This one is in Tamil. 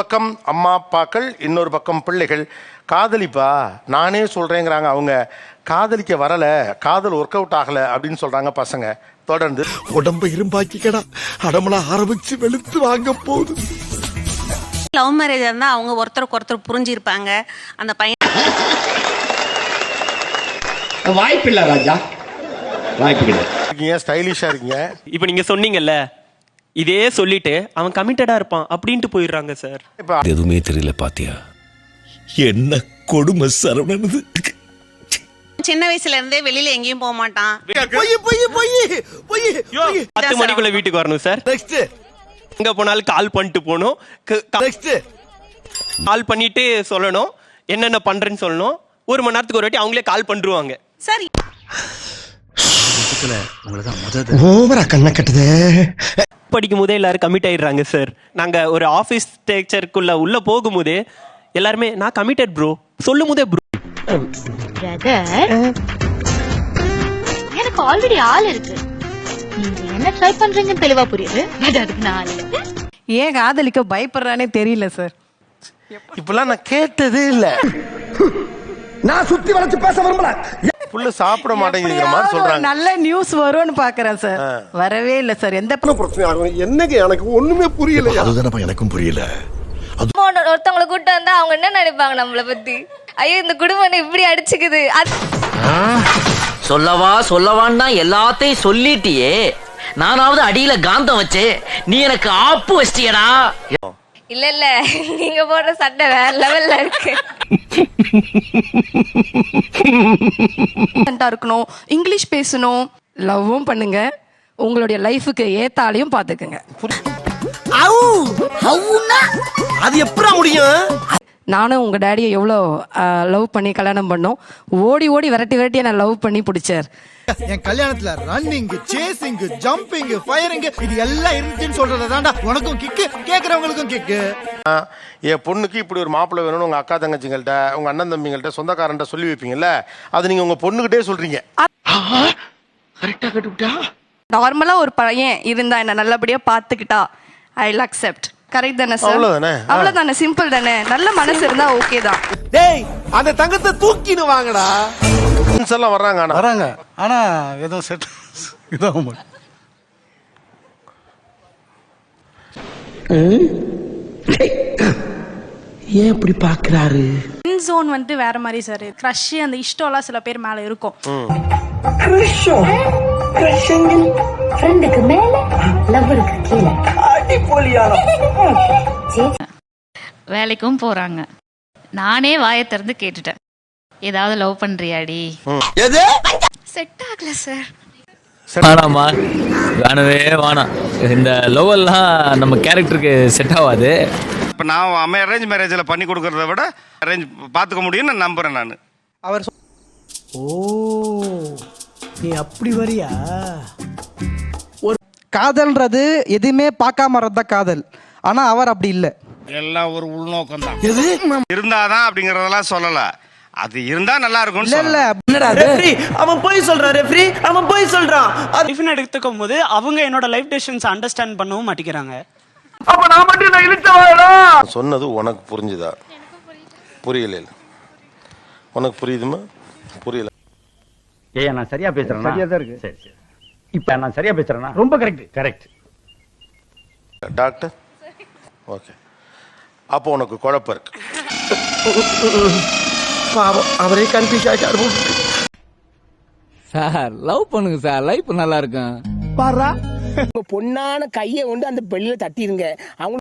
பக்கம் அம்மா அப்பாக்கள் இன்னொரு பக்கம் பிள்ளைகள். காதலிப்பா? நானே சொல்றேங்கிறாங்க அவங்க. காதலிக்க வரல காதல் ஒர்க் அவுட் ஆகல அப்படின்னு சொல்றாங்க பசங்க. தொடர்ந்து. உடம்ப இரும்பாக்கிக்கடா. அடமலா ஆரம்பிச்சு வெளுத்து வாங்க போகுது. லவ் மேரேஜ் இருந்தால் அவங்க ஒருத்தருக்கு ஒருத்தர் புரிஞ்சிருப்பாங்க. அந்த பையன் வாய்ப்பில்லை ராஜா. வாய்ப்பு இருக்கீங்க ஸ்டைலிஷா இருக்கீங்க. இப்போ நீங்க சொன்னீங்கல்ல இதே சொல்லிட்டு அவன் கமிட்டடா இருப்பான். அப்படின்ட்டு போயிடுறாங்க சார் எதுவுமே தெரியல பாத்தியா? என்ன கொடுமை சரவணனது சின்ன வயசுல இருந்தே வெளியில எங்கேயும் போக மாட்டான். பொய் பொய் பொய் பொய் பத்து மணிக்குள்ள வீட்டுக்கு வரணும் சார் நெக்ஸ்ட் எங்க போனாலும் கால் பண்ணிட்டு போகணும். நெக்ஸ்ட் கால் பண்ணிட்டு சொல்லணும். என்னென்ன பண்றேன்னு சொல்லணும். ஒரு மணி நேரத்துக்கு ஒரு வாட்டி அவங்களே கால் பண்ணிருவாங்க. சரி ஓவரா கண்ண கட்டுதே. படிக்கும் போதே எல்லாரும் கமிட் ஆயிடுறாங்க சார் நாங்க ஒரு ஆபீஸ் ஸ்ட்ரக்சருக்குள்ள உள்ள போகும்போதே எல்லாருமே நான் கமிட்டட் ப்ரோ சொல்லும் போதே ப்ரோ எனக்கு ஆல்ரெடி ஆள் இருக்கு. என்ன ட்ரை பண்றீங்கன்னு தெளிவா புரியுது. பட் அதுக்கு நான் ஆள் ஏன் காதலிக்க பயப்படுறானே தெரியல சார் இப்பெல்லாம் நான் கேட்டதே இல்ல. நான் சுத்தி வளைச்சு பேச விரும்பல. புள்ள சாப்பிட மாட்டேங்கிற மாதிரி சொல்றாங்க. நல்ல நியூஸ் வரும்னு பாக்குறேன் சார் வரவே இல்ல சார் எந்த பிரச்சனை ஆகும்? என்னங்க எனக்கு ஒண்ணுமே புரியல அதுதானப்பா எனக்கும் புரியல. ஒருத்தவங்களை கூட்டு வந்தா அவங்க என்ன நினைப்பாங்க நம்மள பத்தி? ஐயோ இந்த குடும்பம் என்ன இப்படி அடிச்சுக்குது? சொல்லவா சொல்லவான்னு தான் எல்லாத்தையும் சொல்லிட்டியே. நானாவது அடியில காந்தம் வச்சு நீ எனக்கு ஆப்பு வச்சிட்டியடா. இல்ல இல்ல. நீங்க போடுற சட்டை வேற லெவல்ல இருக்கு. இருக்கணும் இங்கிலீஷ் பேசணும் லவ்வும் பண்ணுங்க. உங்களுடைய லைஃபுக்கு ஏத்தாலையும் பாத்துக்குங்க. அது எப்படா முடியும்? நானும் உங்க டேடியை எவ்வளோ லவ் பண்ணி கல்யாணம் பண்ணோம். ஓடி ஓடி விரட்டி விரட்டி என்ன லவ் பண்ணி பிடிச்சார். என் கல்யாணத்துல ரன்னிங் சேசிங் ஜம்பிங் ஃபயரிங் இது எல்லாம் இருந்துச்சுன்னு சொல்றத தாண்டா உனக்கும் கிக்கு கேக்குறவங்களுக்கும் கிக்கு என் பொண்ணுக்கு இப்படி ஒரு மாப்பிள்ளை வேணும்னு உங்க அக்கா தங்கச்சிங்கள்ட்ட உங்க அண்ணன் தம்பிங்கள்ட்ட சொந்தக்காரன்ட்ட சொல்லி வைப்பீங்கல்ல அது நீங்க உங்க பொண்ணுகிட்டே சொல்றீங்க. நார்மலா ஒரு பையன் இருந்தா என்ன நல்லபடியா பாத்துக்கிட்டா ஐ அக்செப்ட் கரெக்ட் தானே சார் அவ்வளவுதானே? அவ்வளவுதானே சிம்பிள் தானே. நல்ல மனசு இருந்தா ஓகே தான். டேய் அந்த தங்கத்தை தூக்கின்னு வாங்கடா. ஃப்ரெண்ட்ஸ் எல்லாம் வர்றாங்க ஆனா வராங்க ஆனா ஏதோ செட் இதாகும் போது. ஏன் இப்படி பாக்குறாரு? ஜோன் வந்துட்டு வேற மாதிரி சார் க்ரஷ் அந்த இஷ்டம்லாம் சில பேர் மேல இருக்கும். ஃப்ரெண்டுக்கு மேல? லவ்வருக்கு கீழே? வேலைக்கும் போறாங்க. நானே வாயை திறந்து கேட்டுட்டேன். ஏதாவது லவ் பண்றியாடி? எது? செட் ஆகல சார் வேணாமா வேணவே வேணாம் இந்த லோவெல்லாம் நம்ம கேரக்டருக்கு செட் ஆகாது இப்போ நான் அம்மா அரேஞ்ச் மேரேஜில் பண்ணி கொடுக்கறத விட அரேஞ்ச் பார்த்துக்க முடியும்னு நான் நம்புறேன் நான். அவர் ஓ நீ அப்படி வரியா? காதல்ன்றது எதுவுமே பார்க்காம வரது காதல். ஆனா அவர் அப்படி இல்லை. எல்லாம் ஒரு உள்நோக்கம் தான் எது? இருந்தாதான் அப்படிங்கறதெல்லாம் சொல்லல. அது இருந்தா நல்லா இருக்கும்னு சொல்லல. அவன் போய் சொல்றான் ரெஃப்ரி அவன் போய் சொல்றான். லைஃப்னு எடுத்துக்கும் போது அவங்க என்னோட லைஃப் டெசிஷன்ஸ் அண்டர்ஸ்டாண்ட் பண்ணவும் மாட்டேங்கிறாங்க. நான் சொன்னது உனக்கு புரிஞ்சுதா? புரியல உனக்கு புரியுதுமா? புரியல. ஏய் நான் சரியா பேசுறேன் சரியா தான் இருக்கு. சரி சரி. இப்போ நான் சரியா பேசுறேனா? ரொம்ப கரெக்ட் கரெக்ட் டாக்டர் ஓகே அப்போ உனக்கு குழப்பம் இருக்கு. பாவம் அவரே கன்ஃபியூஸ் ஆயிட்டாரு. சார் லவ் பண்ணுங்க சார். லைஃப் நல்லா இருக்கும். பாரா. பொண்ணான கையை கொண்டு அந்த பெள்ளில தட்டிடுங்க அவங்க